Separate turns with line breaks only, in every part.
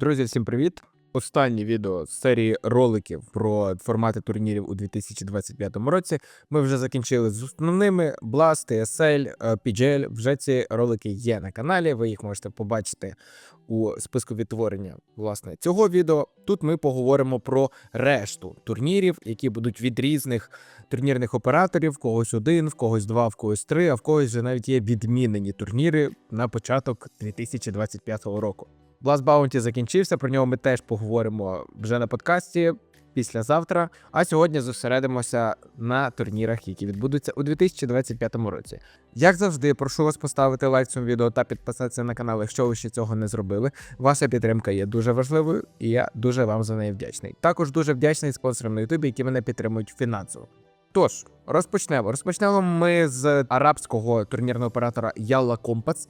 Друзі, всім привіт! Останнє відео з серії роликів про формати турнірів у 2025 році. Ми вже закінчили з основними Blast, TSL, е, PGL. Вже ці ролики є на каналі. Ви їх можете побачити у списку відтворення власне цього відео. Тут ми поговоримо про решту турнірів, які будуть від різних турнірних операторів. В когось один, в когось два, в когось три, а в когось вже навіть є відмінені турніри на початок 2025 року. Blast Bounty закінчився. Про нього ми теж поговоримо вже на подкасті післязавтра. А сьогодні зосередимося на турнірах, які відбудуться у 2025 році. Як завжди, прошу вас поставити лайк цьому відео та підписатися на канал, якщо ви ще цього не зробили. Ваша підтримка є дуже важливою, і я дуже вам за неї вдячний. Також дуже вдячний спонсорам на Ютубі, які мене підтримують фінансово. Тож розпочнемо. Розпочнемо ми з арабського турнірного оператора Yalla Compass.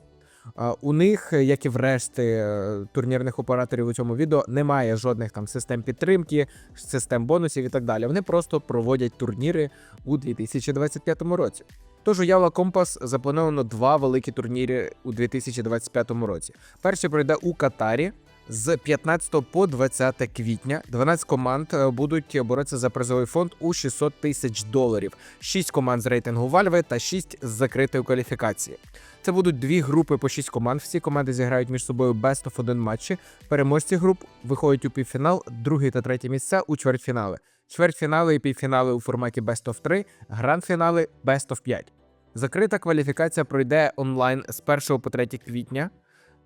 У них, як і в решти е, турнірних операторів у цьому відео, немає жодних там систем підтримки, систем бонусів і так далі. Вони просто проводять турніри у 2025 році. Тож у Явла Компас заплановано два великі турніри у 2025 році. Перший пройде у Катарі. З 15 по 20 квітня 12 команд е, будуть боротися за призовий фонд у 600 тисяч доларів. 6 команд з рейтингу Вальви та 6 з закритої кваліфікації. Це будуть дві групи по 6 команд. Всі команди зіграють між собою best of 1 матчі. Переможці груп виходять у півфінал, другий та третє місця у чвертьфінали. Чвертьфінали і півфінали у форматі best of 3, гранд-фінали best of 5. Закрита кваліфікація пройде онлайн з 1 по 3 квітня.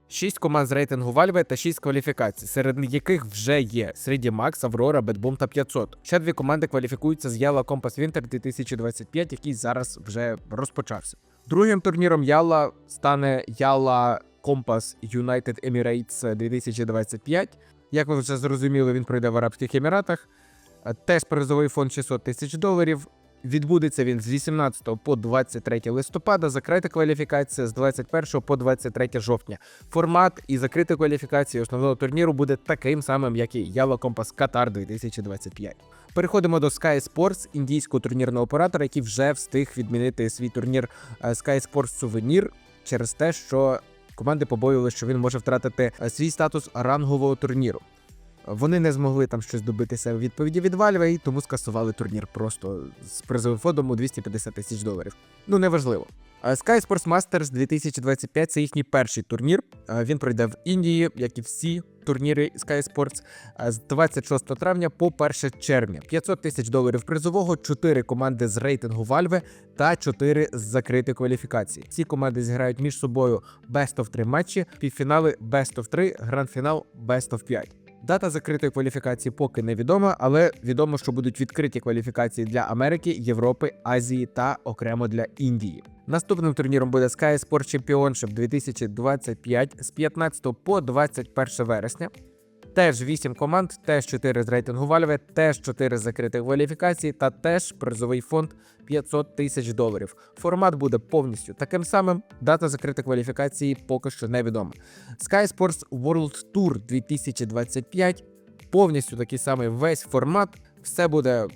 6 команд з рейтингу Вальви та 6 кваліфікацій, серед яких вже є Сріді Макс, Аврора, Бетбум та 500. Ще дві команди кваліфікуються з Яла Компас Вінтер 2025, який зараз вже розпочався. Другим турніром Яла стане Яла Компас United Emirates 2025. Як ви вже зрозуміли, він пройде в Арабських Еміратах. Теж призовий фонд 600 тисяч доларів. Відбудеться він з 18 по 23 листопада. Закрита кваліфікація з 21 по 23 жовтня. Формат і закрита кваліфікація основного турніру буде таким самим, як і Яла Компас Катар 2025. Переходимо до Sky Sports, індійського турнірного оператора, який вже встиг відмінити свій турнір е, Sky Sports Souvenir через те, що команди побоювалися, що він може втратити е, свій статус рангового турніру. Вони не змогли там щось добитися у відповіді від Valve, і тому скасували турнір просто з призовим фондом у 250 тисяч доларів. Ну неважливо. А Sky Sports Masters 2025 це їхній перший турнір. Він пройде в Індії, як і всі турніри Sky Sports, а з 26 травня по 1 червня. 500 тисяч доларів призового, 4 команди з рейтингу Valve та 4 з закритої кваліфікації. Ці команди зіграють між собою Best of 3 матчі, півфінали Best of 3, гранд-фінал Best of 5. Дата закритої кваліфікації поки невідома, але відомо, що будуть відкриті кваліфікації для Америки, Європи, Азії та окремо для Індії. Наступним турніром буде Sky Sport Championship 2025 з 15 по 21 вересня. Теж 8 команд, теж 4 з рейтингу Valve, теж 4 з закритих кваліфікацій та теж призовий фонд 500 тисяч доларів. Формат буде повністю таким самим. Дата закритої кваліфікації поки що невідома. Sky Sports World Tour 2025 повністю такий самий весь формат. Все буде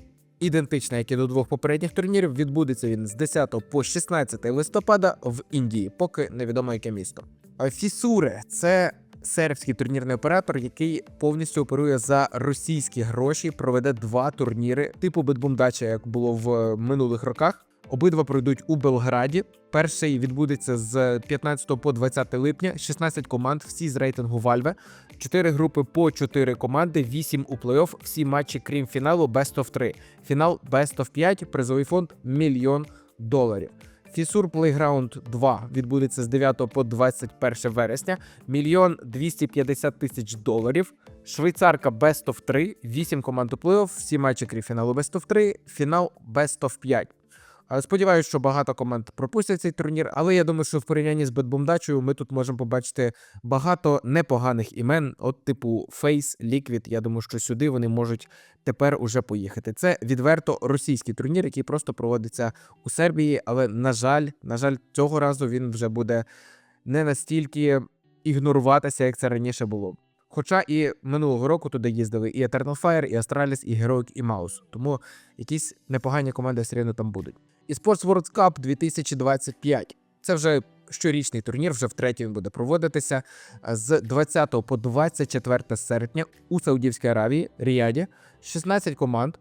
ідентично, як і до двох попередніх турнірів. Відбудеться він з 10 по 16 листопада в Індії, поки невідомо яке місто. А Фісуре це сербський турнірний оператор, який повністю оперує за російські гроші, проведе два турніри, типу Бетбумдача, як було в е, минулих роках. Обидва пройдуть у Белграді. Перший відбудеться з 15 по 20 липня. 16 команд, всі з рейтингу Valve. 4 групи по 4 команди, 8 у плей-офф. Всі матчі, крім фіналу, Best of 3. Фінал Best of 5, призовий фонд мільйон доларів. Фісур Playground 2 відбудеться з 9 по 21 вересня. Мільйон 250 тисяч доларів. Швейцарка Best of 3, 8 команд у плей-офф, всі матчі крім фіналу Best of 3, фінал Best of 5. Сподіваюсь, що багато команд пропустять цей турнір, але я думаю, що в порівнянні з Бетбумдачею ми тут можемо побачити багато непоганих імен, от типу Face, Liquid. Я думаю, що сюди вони можуть тепер уже поїхати. Це відверто російський турнір, який просто проводиться у Сербії, але на жаль, на жаль, цього разу він вже буде не настільки ігноруватися, як це раніше було. Хоча і минулого року туди їздили і Eternal Fire, і Astralis, і Heroic, і Mouse. Тому якісь непогані команди все рівно там будуть. І Sports World Cup 2025. Це вже щорічний турнір вже втретє він буде проводитися з 20 по 24 серпня у Саудівській Аравії, Ріаді, 16 команд.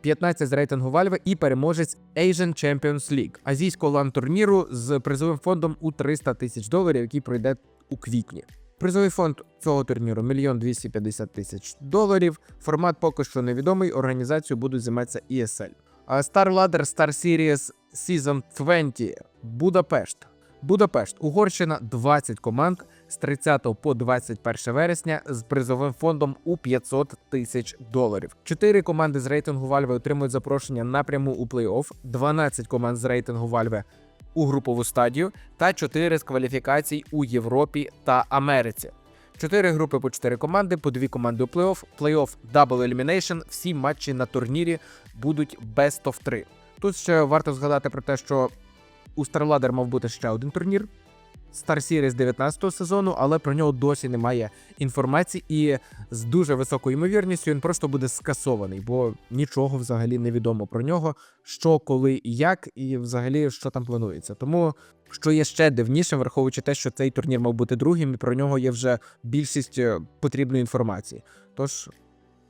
15 з рейтингу Valve і переможець Asian Champions League, азійського лан-турніру з призовим фондом у 300 тисяч доларів, який пройде у квітні. Призовий фонд цього турніру 1 250 тисяч доларів. Формат поки що невідомий. Організацію будуть займатися ESL. А Star Ladder Star Series Season 20 Будапешт. Будапешт, Угорщина, 20 команд з 30 по 21 вересня з призовим фондом у 500 тисяч доларів. Чотири команди з рейтингу Valve отримують запрошення напряму у плей-офф, 12 команд з рейтингу Valve у групову стадію та 4 з кваліфікацій у Європі та Америці. Чотири групи по 4 команди, по дві команди у плей-офф, плей-офф Double Elimination. Всі матчі на турнірі будуть best of 3. Тут ще варто згадати про те, що у StarLadder мав бути ще один турнір Star Series 19 сезону, але про нього досі немає інформації, і з дуже високою ймовірністю він просто буде скасований, бо нічого взагалі не відомо про нього, що, коли і як, і взагалі що там планується. Тому що є ще дивнішим, враховуючи те, що цей турнір мав бути другим, і про нього є вже більшість е, потрібної інформації. Тож,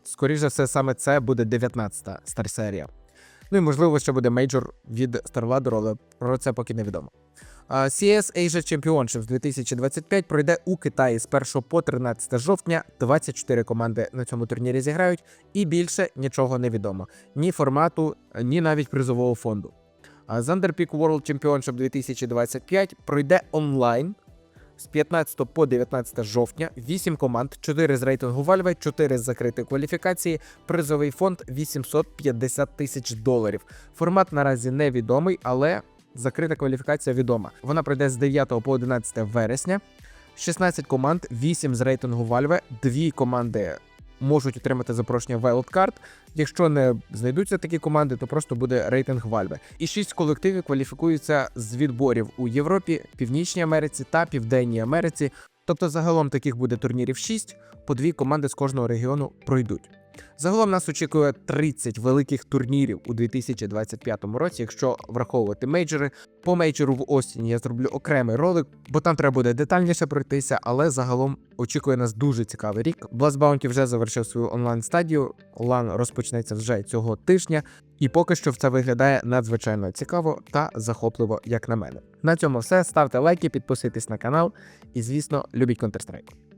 скоріш за все, саме це буде 19-та старсерія. Ну і можливо, ще буде мейджор від StarLadder, але про це поки невідомо. А, CS Asia Championships 2025 пройде у Китаї з 1 по 13 жовтня. 24 команди на цьому турнірі зіграють, і більше нічого не відомо. Ні формату, ні навіть призового фонду. А Thunder Peak World Championship 2025 пройде онлайн з 15 по 19 жовтня. 8 команд, 4 з рейтингу Вальве, 4 з закритої кваліфікації. Призовий фонд 850 тисяч доларів. Формат наразі невідомий, але закрита кваліфікація відома. Вона пройде з 9 по 11 вересня. 16 команд, 8 з рейтингу Вальве, 2 команди можуть отримати запрошення в Wildcard. Якщо не знайдуться такі команди, то просто буде рейтинг Вальби. І шість колективів кваліфікуються з відборів у Європі, Північній Америці та Південній Америці. Тобто загалом таких буде турнірів 6, по дві команди з кожного регіону пройдуть. Загалом нас очікує 30 великих турнірів у 2025 році, якщо враховувати мейджори. По мейджору в Остіні я зроблю окремий ролик, бо там треба буде детальніше пройтися, але загалом очікує нас дуже цікавий рік. Blast Bounty вже завершив свою онлайн стадію. Лан розпочнеться вже цього тижня, і поки що це виглядає надзвичайно цікаво та захопливо, як на мене. На цьому все. Ставте лайки, підписуйтесь на канал і, звісно, любіть Counter-Strike.